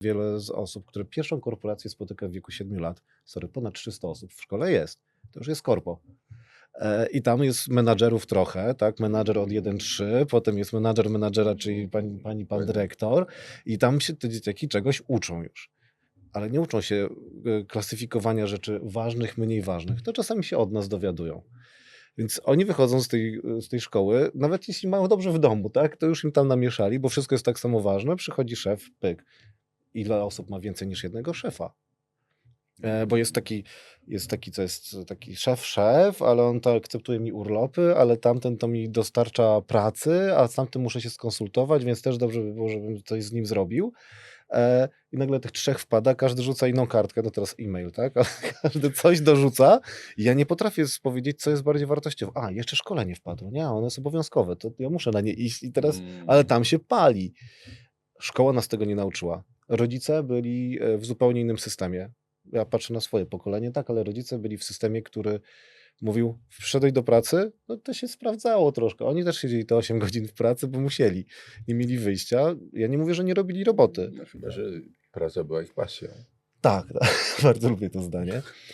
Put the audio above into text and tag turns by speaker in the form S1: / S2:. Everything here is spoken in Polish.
S1: Wiele z osób, które pierwszą korporację spotyka w wieku 7 lat, sorry, ponad 300 osób w szkole jest. To już jest korpo. E, I tam jest menadżerów trochę, tak? Menadżer od 1-3, potem jest menadżer menadżera, czyli pani, pani pan dyrektor, i tam się te dzieciaki czegoś uczą już. Ale nie uczą się e, klasyfikowania rzeczy ważnych, mniej ważnych. To czasami się od nas dowiadują. Więc oni wychodzą z tej, z tej szkoły, nawet jeśli mają dobrze w domu, tak? To już im tam namieszali, bo wszystko jest tak samo ważne. Przychodzi szef, pyk. Ile osób ma więcej niż jednego szefa? E, Bo jest taki, jest taki, co jest taki szef, szef, ale on to akceptuje mi urlopy, ale tamten to mi dostarcza pracy, a z tamtym muszę się skonsultować, więc też dobrze by było, żebym coś z nim zrobił. E, I nagle tych trzech wpada, każdy rzuca inną kartkę, no teraz e-mail, tak? Ale każdy coś dorzuca i ja nie potrafię powiedzieć, co jest bardziej wartościowe. A, jeszcze szkolenie wpadło. Nie, ono jest obowiązkowe, to ja muszę na nie iść i teraz,
S2: Mm.
S1: ale tam się pali. Szkoła nas tego nie nauczyła. Rodzice byli e, w zupełnie innym systemie. Ja patrzę na swoje pokolenie, tak, ale rodzice byli w systemie, który mówił, wszedłeś do pracy, no to się sprawdzało troszkę. Oni też siedzieli te 8 godzin w pracy, bo musieli. Nie mieli wyjścia. Ja nie mówię, że nie robili roboty.
S2: No, chyba, że praca była ich pasją.
S1: Tak, tak. bardzo lubię to zdanie.